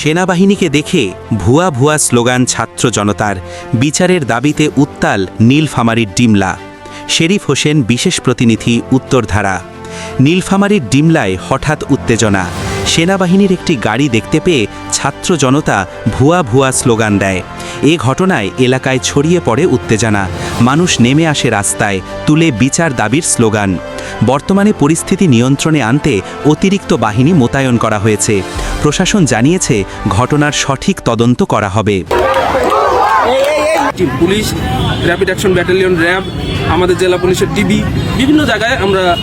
সেনাবাহিনীকে দেখে ভুয়া ভুয়া স্লোগান ছাত্র জনতার বিচারের দাবিতে উত্তাল নীলফামারির ডিমলা। শেরিফ হোসেন বিশেষ প্রতিনিধি, উত্তরধারা। নীলফামারির ডিমলায় হঠাৎ উত্তেজনা। সেনাবাহিনীর একটি গাড়ি দেখতে পেয়ে ছাত্র জনতা ভুয়া ভুয়া স্লোগান দেয়। এ ঘটনায় এলাকায় ছড়িয়ে পড়ে উত্তেজনা। মানুষ নেমে আসে রাস্তায়, তুলে বিচার দাবির স্লোগান। বর্তমানে পরিস্থিতি নিয়ন্ত্রণে আনতে অতিরিক্ত বাহিনী মোতায়েন করা হয়েছে। প্রশাসন জানিয়েছে, ঘটনার সঠিক তদন্ত করা হবে। Police rapid action battalion RAB, আমাদের জেলা পুলিশের ডিবি বিভিন্ন জায়গায় আমরা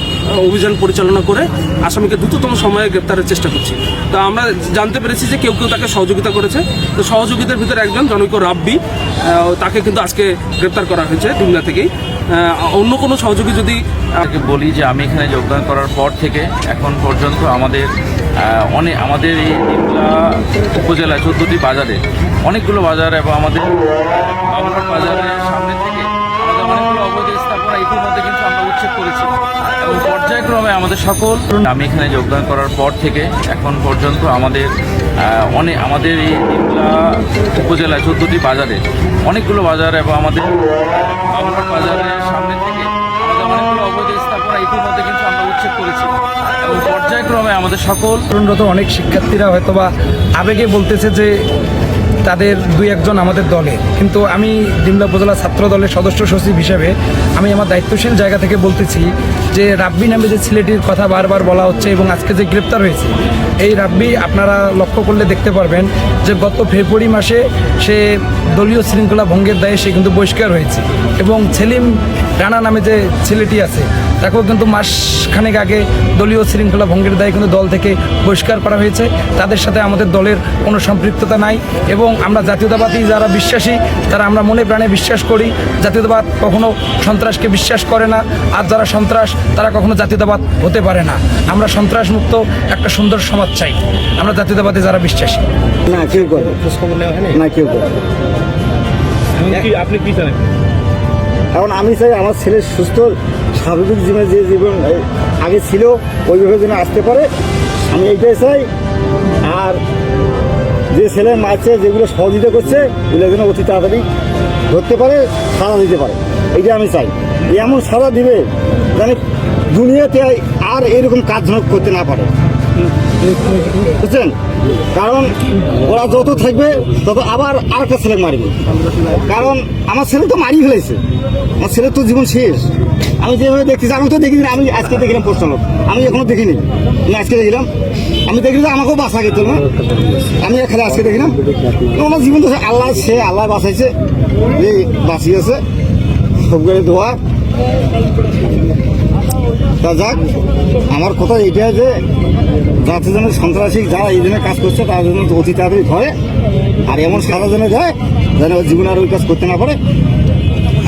অভিযান পরিচালনা করে আসামিকে দ্রুততম সময়ে গ্রেপ্তারের চেষ্টা করছি। তা আমরা জানতে পেরেছি যে কেউ কেউ তাকে সহযোগিতা করেছে। তো সহযোগিতার ভিতরে একজন জনৈক রাব্বি তাকে কিন্তু আজকে গ্রেপ্তার করা হয়েছে ডিমলা থেকেই। অন্য কোনো সহযোগী যদি তাকে বলি যে আমি এখানে যোগদান করার পর থেকে এখন পর্যন্ত আমাদের অনেক আমাদের এই ডিমলা উপজেলায় চোদ্দটি বাজারে অনেকগুলো বাজার এবং আমাদের বাজারের সামনে পর্যায়ক্রমে আমাদের সকল। আমি এখানে যোগদান করার পর থেকে এখন পর্যন্ত আমাদের অনেক আমাদের এই ডিমলা উপজেলায় চোদ্দটি বাজারে, অনেকগুলো বাজার এবং আমাদের বাজারের সামনে থেকে স্থাপনা পর্যায়ক্রমে আমাদের সকল তরুণরত অনেক শিক্ষার্থীরা হয়তোবা আবেগে বলতেছে যে তাদের দুই একজন আমাদের দলে। কিন্তু আমি ডিমলা উপজেলা ছাত্র দলের সদস্য সচিব হিসেবে আমি আমার দায়িত্বশীল জায়গা থেকে বলতেছি যে, রাব্বি নামে যে ছেলেটির কথা বারবার বলা হচ্ছে এবং আজকে যে গ্রেপ্তার হয়েছে, এই রাব্বি আপনারা লক্ষ্য করলে দেখতে পারবেন যে, গত ফেব্রুয়ারি মাসে সে দলীয় শৃঙ্খলা ভঙ্গের দায়ে সে কিন্তু বহিষ্কার হয়েছে এবং সেলিম রানা নামে যে ছেলেটি আছে তাকেও কিন্তু মাসখানেক আগে দলীয় শৃঙ্খলা ভঙ্গের দায়ে কিন্তু দল থেকে বহিষ্কার করা হয়েছে। তাদের সাথে আমাদের দলের কোনো সম্পৃক্ততা নাই এবং আমরা জাতীয়তাবাদী যারা বিশ্বাসী তারা আমরা মনে প্রাণে বিশ্বাস করি। জাতীয়তাবাদ কখনো সন্ত্রাসকে বিশ্বাস করে না আর যারা সন্ত্রাস তারা কখনো জাতীয়তাবাদ হতে পারে না। আমরা সন্ত্রাস মুক্ত একটা সুন্দর সমাজ চাই। আমরা জাতীয়তাবাদে যারা বিশ্বাসী। না কেউ না। কেউ আপনি কি জানেন? এখন আমি চাই আমার ছেলের সুস্থ, স্বাভাবিক জীবনে যে জীবন আগে ছিল, ওইভাবে যেন আসতে পারে। আমি এইটাই চাই। আর যে ছেলে মারছে, যেগুলো সহযোগিতা করছে, এগুলো যেন অতি তাড়াতাড়ি ধরতে পারে সাজা দিতে পারে। এইটা আমি চাই। এমন সাজা দিবে মানে দুনিয়াতে আর এরকম কাজ করতে না পারে। বুঝছেন? কারণ ওরা যত থাকবে, তত আবার আরেকটা ছেলে মারবে। কারণ আমার ছেলে তো মারি ফেলেছে। আমার ছেলের তো জীবন শেষ। আমি যেভাবে দেখতেছি, আমি তো দেখিনি আমি আজকে দেখলাম পোস্টালক আমি এখনও দেখিনি। আমি আজকে দেখলাম। আমি দেখলাম যে আমাকেও বাঁচা গেত না? আমি এখানে আজকে দেখলাম। আমার জীবন তো আল্লাহ সে আল্লাহ বাঁচাইছে। এই বাঁচিয়েছে। সবগুলো দোয়া। তা যাক আমার কথা এইটাই যে যাতে যেন সন্ত্রাসী যারা এই জন্য কাজ করছে তারা যেন অতি তাড়াতাড়ি ধরে। আর এমন সারা যেন দেয় যেন জীবনে আর ওই কাজ করতে না পারে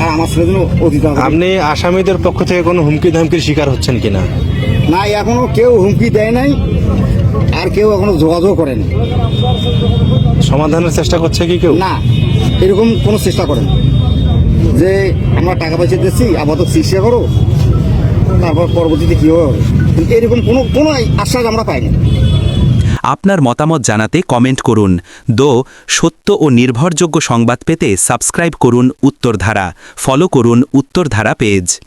আর আমার ছেলে যেন অতি আপনি আসামিদের পক্ষ থেকে কোনো হুমকি ধামকির শিকার হচ্ছেন কিনা? না এখনও কেউ হুমকি দেয় নাই আর কেউ এখনও যোগাযোগ করেনি। সমাধানের চেষ্টা করছে কি কেউ? না এরকম কোনো চেষ্টা করেন। যে আমরা টাকা পয়সা দিচ্ছি আপাতত চিকিৎসা করো তারপর পরবর্তীতে হবে? এরকম কোনো কোনো আশ্বাস আমরা পাইনি। আপনার মতামত জানাতে কমেন্ট করুন। দো, সত্য ও নির্ভরযোগ্য সংবাদ পেতে সাবস্ক্রাইব করুন উত্তরধারা। ফলো করুন উত্তরধারা পেজ।